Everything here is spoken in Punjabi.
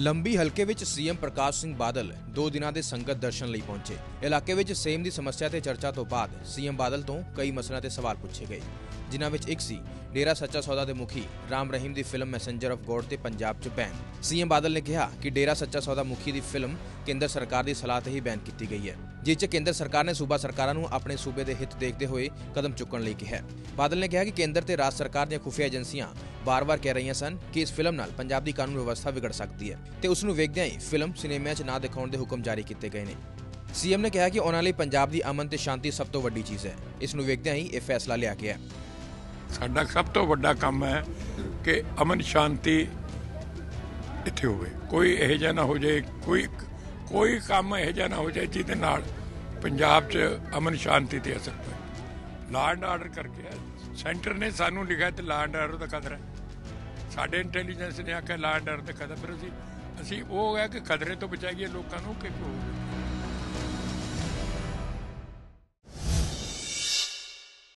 ਲੰਬੀ ਹਲਕੇ ਵਿੱਚ ਸੀਐਮ ਪ੍ਰਕਾਸ਼ ਸਿੰਘ ਬਾਦਲ ਦੋ ਦਿਨਾਂ ਦੇ ਸੰਗਤ ਦਰਸ਼ਨ ਲਈ ਪਹੁੰਚੇ। ਇਲਾਕੇ ਵਿੱਚ ਸੇਮ ਦੀ ਸਮੱਸਿਆ ਤੇ ਚਰਚਾ ਤੋਂ ਬਾਅਦ ਸੀਐਮ ਬਾਦਲ ਤੋਂ ਕਈ ਮਸਲਿਆਂ ਤੇ ਸਵਾਲ ਪੁੱਛੇ ਗਏ, ਜਿਨ੍ਹਾਂ ਵਿੱਚ ਇੱਕ ਸੀ ਡੇਰਾ ਸੱਚਾ ਸੌਦਾ ਦੇ ਮੁਖੀ ਰਾਮ ਰਹੀਮ ਦੀ ਫਿਲਮ ਮੈਸੇਂਜਰ ਆਫ ਗੋਡ ਤੇ ਪੰਜਾਬ 'ਚ ਬੈਨ ਸੀਐਮ ਬਾਦਲ ਨੇ ਕਿਹਾ ਕਿ ਡੇਰਾ ਸੱਚਾ ਸੌਦਾ ਮੁਖੀ ਦੀ ਫਿਲਮ ਕੇਂਦਰ ਸਰਕਾਰ ਦੀ ਸਲਾਹ ਤੇ ਹੀ ਬੈਨ ਕੀਤੀ ਗਈ ਹੈ, ਜਿਸ 'ਚ ਕੇਂਦਰ ਸਰਕਾਰ ਨੇ ਸੂਬਾ ਸਰਕਾਰਾਂ ਨੂੰ ਆਪਣੇ ਸੂਬੇ ਦੇ ਹਿੱਤ ਦੇਖਦੇ ਹੋਏ ਕਦਮ ਚੁੱਕਣ ਲਈ ਕਿਹਾ। ਬਾਦਲ ਨੇ ਕਿਹਾ ਕਿ ਕੇਂਦਰ ਤੇ ਰਾਜ ਸਰਕਾਰ ਦੀਆਂ ਖੁਫੀਆ ਏਜੰਸੀਆਂ ਬਾਰ-ਬਾਰ ਕਹਿ ਰਹੀਆਂ ਸਨ ਕਿ ਇਸ ਫਿਲਮ ਨਾਲ ਪੰਜਾਬ ਦੀ ਕਾਨੂੰਨ ਵਿਵਸਥਾ ਵਿਗੜ ਸਕਦੀ ਹੈ ਤੇ ਉਸ ਨੂੰ ਵੇਖਦਿਆਂ ਹੀ ਫਿਲਮ ਸਿਨੇਮਿਆਂ 'ਚ ਨਾ ਦਿਖਾਉਣ ਦੇ ਹੁਕਮ ਜਾਰੀ ਕੀਤੇ ਗਏ ਨੇ। ਸੀਐਮ ਨੇ ਕਿਹਾ ਕਿ ਉਹਨਾਂ ਲਈ ਪੰਜਾਬ ਦੀ ਅਮਨ ਤੇ ਸ਼ਾਂਤੀ ਸਭ ਤੋਂ ਵੱਡੀ ਚੀਜ਼ ਹੈ। ਇਸ ਨੂੰ ਵੇਖਦਿਆਂ ਹੀ ਇਹ ਫੈਸਲਾ ਲਿਆ ਗਿਆ ਸਾਡਾ ਸਭ ਤੋਂ ਵੱਡਾ ਕੰਮ ਹੈ ਕਿ ਅਮਨ ਸ਼ਾਂਤੀ ਇੱਥੇ ਹੋਵੇ। ਕੋਈ ਇਹੋ ਜਿਹਾ ਨਾ ਹੋ ਜਾਏ, ਕੋਈ ਕੋਈ ਕੰਮ ਇਹੋ ਜਿਹਾ ਨਾ ਹੋ ਜਾਏ ਜਿਹਦੇ ਨਾਲ ਪੰਜਾਬ 'ਚ ਅਮਨ ਸ਼ਾਂਤੀ ਤੇ ਅਸਰ ਪਏ ਲਾਅ ਐਂਡ ਆਰਡਰ ਕਰਕੇ ਸੈਂਟਰ ਨੇ ਸਾਨੂੰ ਲਿਖਿਆ ਤੇ ਲਾਅ ਐਂਡ ਆਰਡਰ ਦਾ ਕਦਰ ਹੈ। ਸਾਡੇ ਇੰਟੈਲੀਜੈਂਸ ਨੇ ਆਖਿਆ ਲਾਅ ਐਂਡ ਆਰਡਰ ਦਾ ਕਦਰ। ਫਿਰ ਅਸੀਂ ਅਸੀਂ ਉਹ ਹੈ ਕਿ ਖਤਰੇ ਤੋਂ ਬਚਾਈਏ ਲੋਕਾਂ ਨੂੰ ਕਿ